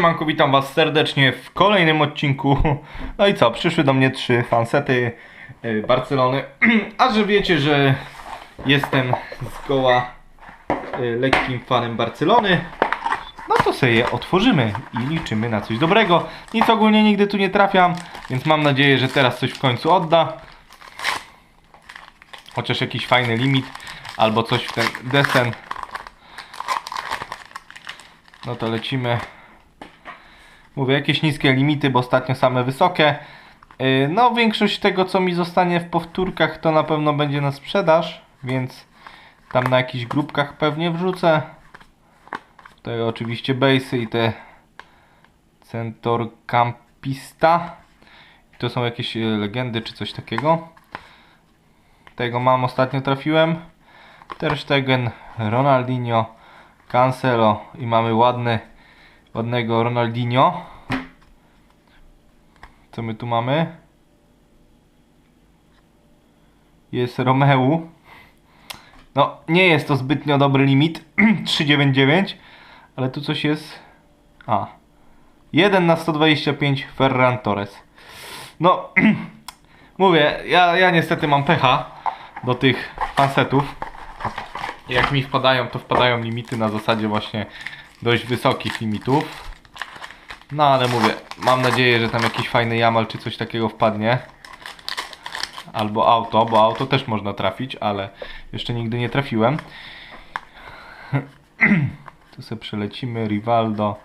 Siemanko, witam was serdecznie w kolejnym odcinku. No i co, przyszły do mnie trzy fansety y, Barcelony. A że wiecie, że jestem zgoła y, lekkim fanem Barcelony, no to sobie je otworzymy i liczymy na coś dobrego. Nic ogólnie nigdy tu nie trafiam, więc mam nadzieję, że teraz coś w końcu odda. Chociaż jakiś fajny limit albo coś w ten desen. No to lecimy. Mówię, jakieś niskie limity, bo ostatnio same wysokie. Yy, No, większość tego, co mi zostanie w powtórkach, to na pewno będzie na sprzedaż, więc tam na jakichś grupkach pewnie wrzucę. Tutaj oczywiście base'y i te Centor Campista. To są jakieś e, legendy czy coś takiego. Tego mam ostatnio trafiłem. Ter Stegen, Ronaldinho, Cancelo i mamy ładny ładnego Ronaldinho. Co my tu mamy? Jest Romeu. No, nie jest to zbytnio dobry limit. 399. Ale tu coś jest. A. 1 na 125 Ferran Torres. No, mówię, ja, ja niestety mam pecha do tych fansetów. Jak mi wpadają, to wpadają limity na zasadzie właśnie dość wysokich limitów. No ale mówię, mam nadzieję, że tam jakiś fajny Jamal czy coś takiego wpadnie. Albo auto, bo auto też można trafić, ale jeszcze nigdy nie trafiłem. Tu sobie przelecimy, Rivaldo.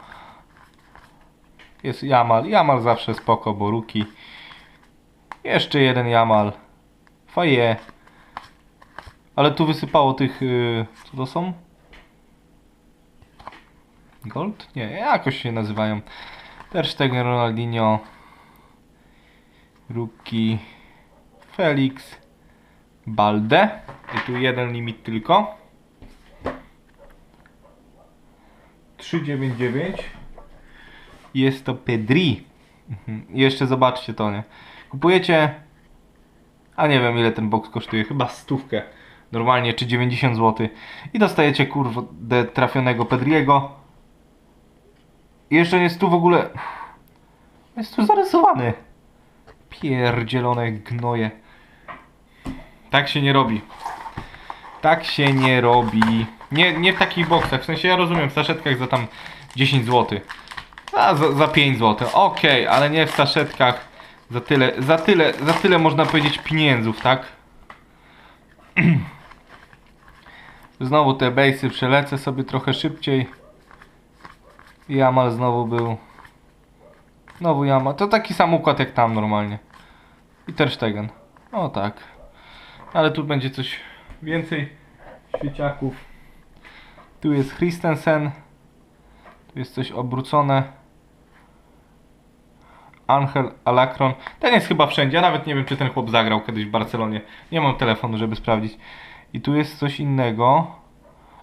Jest Jamal, Jamal zawsze spoko, bo Ruki. Jeszcze jeden Jamal. Faje. Ale tu wysypało tych, yy, co to są? Gold? Nie, jakoś się nazywają. Ter Stegen, Ronaldinho, Ruki, Felix, Balde. I tu jeden limit tylko. 399. Jest to Pedri. Mhm. I jeszcze zobaczcie to, nie? Kupujecie, a nie wiem ile ten box kosztuje, chyba stówkę normalnie, czy 90 zł. I dostajecie kurde trafionego Pedriego. I jeszcze jest tu w ogóle. Jest tu zarysowany. Pierdzielone gnoje. Tak się nie robi. Tak się nie robi. Nie, nie w takich boksach. W sensie ja rozumiem, w saszetkach za tam 10 zł. A za, za 5 zł. Okej, ale nie w saszetkach za tyle, za tyle, za tyle można powiedzieć pieniędzów, tak? Znowu te base'y przelecę sobie trochę szybciej. Jamal znowu był. Znowu Jamal. To taki sam układ jak tam normalnie. I Ter Stegen. O tak. Ale tu będzie coś więcej świeciaków. Tu jest Christensen. Tu jest coś obrócone. Angel Alacron. Ten jest chyba wszędzie. Ja nawet nie wiem, czy ten chłop zagrał kiedyś w Barcelonie. Nie mam telefonu, żeby sprawdzić. I tu jest coś innego.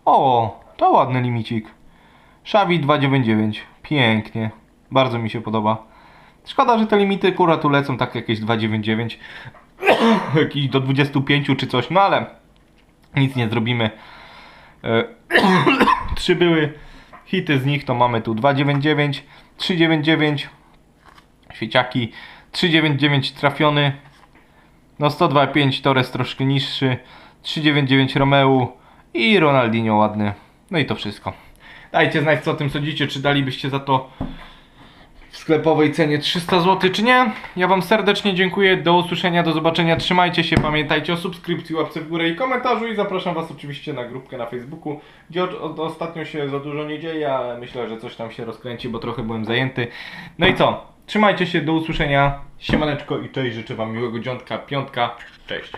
O, to ładny limicik. Xavi 299. Pięknie. Bardzo mi się podoba. Szkoda, że te limity kurwa tu lecą tak jakieś 299. Jakiś do 25 czy coś, no ale nic nie zrobimy. E, Trzy były hity z nich, to mamy tu 299, 399, świeciaki, 399 trafiony, no 125 Torres troszkę niższy, 399 Romeu i Ronaldinho ładny. No i to wszystko. Dajcie znać co o tym sądzicie, czy dalibyście za to w sklepowej cenie 300 zł, czy nie. Ja Wam serdecznie dziękuję, do usłyszenia, do zobaczenia, trzymajcie się, pamiętajcie o subskrypcji, łapce w górę i komentarzu i zapraszam Was oczywiście na grupkę na Facebooku, gdzie ostatnio się za dużo nie dzieje, ale myślę, że coś tam się rozkręci, bo trochę byłem zajęty. No i co? Trzymajcie się, do usłyszenia, siemaneczko i cześć, życzę Wam miłego dziątka, piątka, cześć.